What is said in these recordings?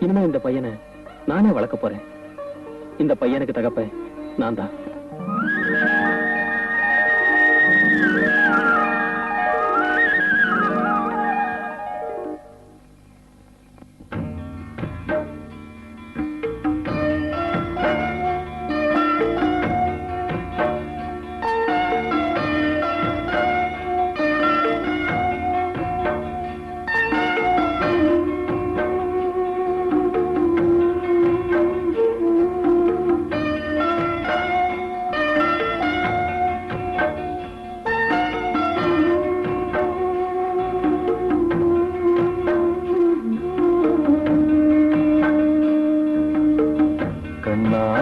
இனிமே இந்த பையனை நானே வளர்க்க போறேன். இந்த பையனுக்கு தகப்ப நான் தான்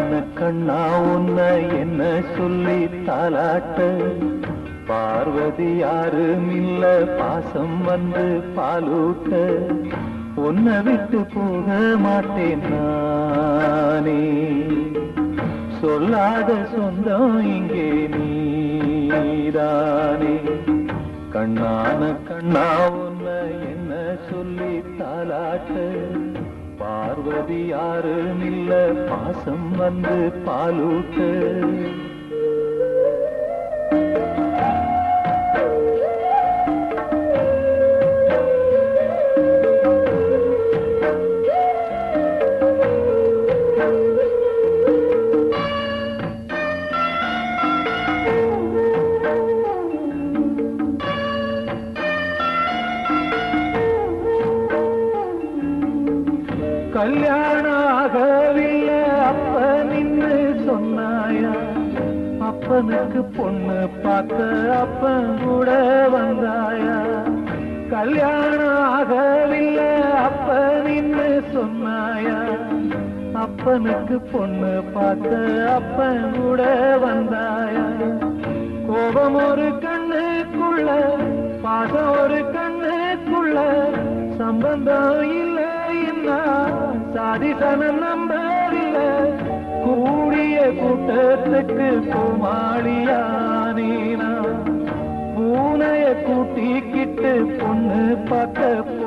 கண்ணான கண்ணா உன்னை என்ன சொல்லி தாலாட்ட பார்வதி யாரும் இல்ல பாசம் வந்து பாலூட்ட. உன்னை விட்டு போக மாட்டேன் நானே. சொல்லாத சொந்தம் இங்கே நீதானே. கண்ணான கண்ணா உன்னை என்ன சொல்லி தாலாட்ட பார்வதி யாரும் இல்ல பாசம் வந்து பாலூட்டு கல்யாணம் ஆகவில்லை அப்ப நின்று சொன்னாயா? அப்பனுக்கு பொண்ணு பார்க்க அப்பன் கூட வந்தாயா? கல்யாணம் ஆகவில்லை அப்ப நின்று சொன்னாயா? அப்பனுக்கு பொண்ணு பார்க்க அப்பன் கூட வந்தாயா? கோபம் ஒரு கண்ணுக்குள்ள பாசம் ஒரு கண்ணுக்குள்ள சம்பந்தம் இல்லை. சாதி சனம் நம்பவில்லை கூடிய கூட்டத்துக்கு கோமாளியானீனா பூனைய கூட்டிக்கிட்டு பொண்ணு பார்க்க